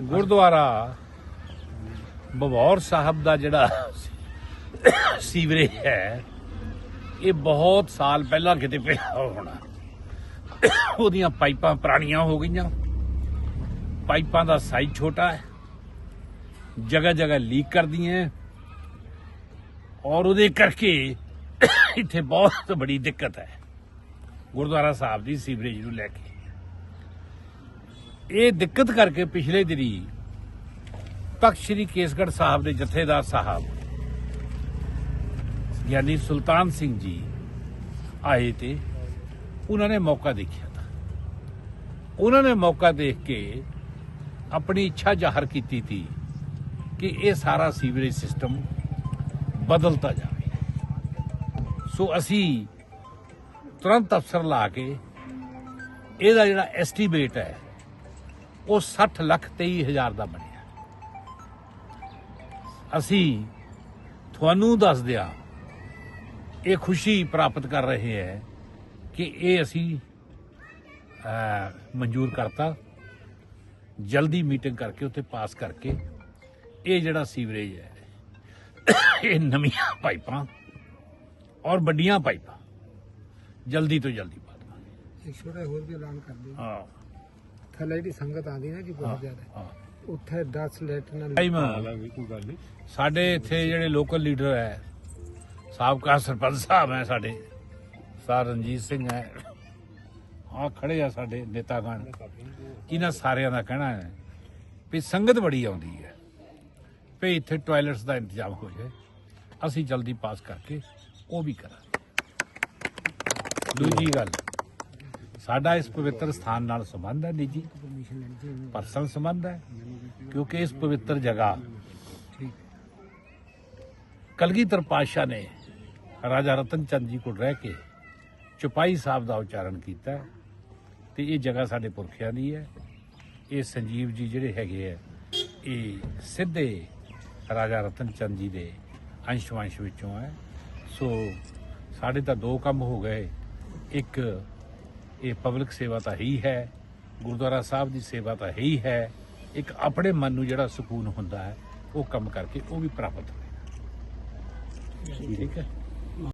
ਗੁਰਦੁਆਰਾ ਬਵੌਰ ਸਾਹਿਬ ਦਾ ਜਿਹੜਾ ਸੀਵਰੇਜ ਹੈ, ਇਹ ਬਹੁਤ ਸਾਲ ਪਹਿਲਾਂ ਕਿਤੇ ਪਿਆ ਹੋਣਾ। ਉਹਦੀਆਂ ਪਾਈਪਾਂ ਪੁਰਾਣੀਆਂ ਹੋ ਗਈਆਂ। ਪਾਈਪਾਂ ਦਾ ਸਾਈਜ਼ ਛੋਟਾ ਹੈ। ਜਗ੍ਹਾ ਜਗ੍ਹਾ ਲੀਕ ਕਰਦੀਆਂ ਔਰ ਉਹਦੇ ਕਰਕੇ ਇੱਥੇ ਬਹੁਤ ਬੜੀ ਦਿੱਕਤ ਹੈ। ਗੁਰਦੁਆਰਾ ਸਾਹਿਬ ਦੀ ਸੀਵਰੇਜ ਨੂੰ ਲੈ ਕੇ। ਇਹ ਦਿੱਕਤ ਕਰਕੇ ਪਿਛਲੇ ਦਿਨੀ ਤਖਤ ਸ੍ਰੀ ਕੇਸਗੜ੍ਹ ਸਾਹਿਬ ਦੇ ਜਥੇਦਾਰ ਸਾਹਿਬ ਯਾਨੀ ਸੁਲਤਾਨ ਸਿੰਘ ਜੀ ਆਏ ਤੇ ਉਹਨਾਂ ਨੇ ਮੌਕਾ ਦੇਖਿਆ ਤਾਂ। ਉਹਨਾਂ ਨੇ ਮੌਕਾ ਦੇਖ ਕੇ ਆਪਣੀ ਇੱਛਾ ਜ਼ਾਹਰ ਕੀਤੀ ਸੀ ਕਿ ਇਹ ਸਾਰਾ ਸੀਵਰੇਜ ਸਿਸਟਮ ਬਦਲਤਾ ਜਾਵੇ। ਸੋ ਅਸੀਂ ਤੁਰੰਤ ਅਫਸਰ ਲਾ ਕੇ ਇਹਦਾ ਜਿਹੜਾ ਐਸਟੀਮੇਟ ਹੈ ਉਹ 60 ਲੱਖ 23 ਹਜ਼ਾਰ ਦਾ ਬਣਿਆ। ਅਸੀਂ ਤੁਹਾਨੂੰ ਦੱਸ ਦਿਆਂ ਇਹ ਖੁਸ਼ੀ ਪ੍ਰਾਪਤ ਕਰ ਰਹੇ ਹੈ ਕਿ ਇਹ ਅਸੀਂ ਮਨਜ਼ੂਰ ਕਰਤਾ। ਜਲਦੀ ਮੀਟਿੰਗ ਕਰਕੇ ਉੱਤੇ ਪਾਸ ਕਰਕੇ ਇਹ ਜਿਹੜਾ ਸੀਵਰੇਜ ਹੈ ਇਹ ਨਵੀਆਂ ਪਾਈਪਾਂ ਔਰ ਵੱਡੀਆਂ ਪਾਈਪਾਂ ਜਲਦੀ ਤੋਂ ਜਲਦੀ ਪਾ ਦੇਵਾਂਗੇ। ਇੱਕ ਛੋਟਾ ਹੋਰ ਵੀ ਐਲਾਨ ਕਰ ਦਿਓ ਹਾਂ। ਥੱਲੇ ਜਿਹੜੀ ਸੰਗਤ ਆਉਂਦੀ ਨਾ ਜੀ ਬਹੁਤ ਜ਼ਿਆਦਾ। ਉੱਥੇ 10 ਲੀਟਰ ਨਾਲ ਟਾਈਮ ਸਾਡੇ ਇੱਥੇ ਜਿਹੜੇ ਲੋਕਲ ਲੀਡਰ ਹੈ ਸਾਬਕਾ ਸਰਪੰਚ ਸਾਹਿਬ ਹੈ ਸਾਡੇ। ਸਰ ਰਣਜੀਤ ਸਿੰਘ ਹੈ। ਆ ਖੜੇ ਆ ਸਾਡੇ ਨੇਤਾਗਣ ਇਹਨਾਂ ਸਾਰਿਆਂ ਦਾ ਕਹਿਣਾ ਹੈ ਵੀ ਸੰਗਤ ਬੜੀ ਆਉਂਦੀ ਹੈ। ਵੀ ਇੱਥੇ ਟਾਇਲਟਸ ਦਾ ਇੰਤਜ਼ਾਮ ਹੋ ਜਾਏ। ਅਸੀਂ ਜਲਦੀ ਪਾਸ ਕਰਕੇ ਉਹ ਵੀ ਕਰਾਂਗੇ। ਦੂਜੀ ਗੱਲ ਸਾਡਾ ਇਸ ਪਵਿੱਤਰ ਸਥਾਨ ਨਾਲ ਸੰਬੰਧ ਹੈ ਨਿੱਜੀ, ਪਰਸਨਲ ਸੰਬੰਧ ਹੈ, ਕਿਉਂਕਿ ਇਸ ਪਵਿੱਤਰ ਜਗ੍ਹਾ ਕਲਗੀਧਰ ਪਾਤਸ਼ਾਹ ਨੇ ਰਾਜਾ ਰਤਨ ਚੰਦ ਜੀ ਕੋਲ ਰਹਿ ਕੇ ਚੁਪਾਈ ਸਾਹਿਬ ਦਾ ਉਚਾਰਨ ਕੀਤਾ ਹੈ ਤੇ ਇਹ ਜਗ੍ਹਾ ਸਾਡੇ ਪੁਰਖਿਆਂ ਦੀ ਹੈ। ਇਹ ਸੰਜੀਵ ਜੀ ਜਿਹੜੇ ਹੈਗੇ ਆ ਇਹ ਸਿੱਧੇ ਰਾਜਾ ਰਤਨ ਚੰਦ ਜੀ ਦੇ ਅੰਸ਼ ਵੰਸ਼ ਵਿੱਚੋਂ ਹੈ। ਸੋ ਸਾਡੇ ਤਾਂ ਦੋ ਕੰਮ ਹੋ ਗਏ। ਇੱਕ ਇਹ ਪਬਲਿਕ ਸੇਵਾ ਤਾਂ ਹੀ ਹੈ ਗੁਰਦੁਆਰਾ ਸਾਹਿਬ ਦੀ ਸੇਵਾ ਤਾਂ ਹੀ ਹੈ। ਇੱਕ ਆਪਣੇ ਮਨ ਨੂੰ ਜਿਹੜਾ ਸਕੂਨ ਹੁੰਦਾ ਹੈ, ਉਹ ਕੰਮ ਕਰਕੇ ਉਹ ਵੀ ਪ੍ਰਾਪਤ ਹੋਏਗਾ। ਠੀਕ ਹੈ।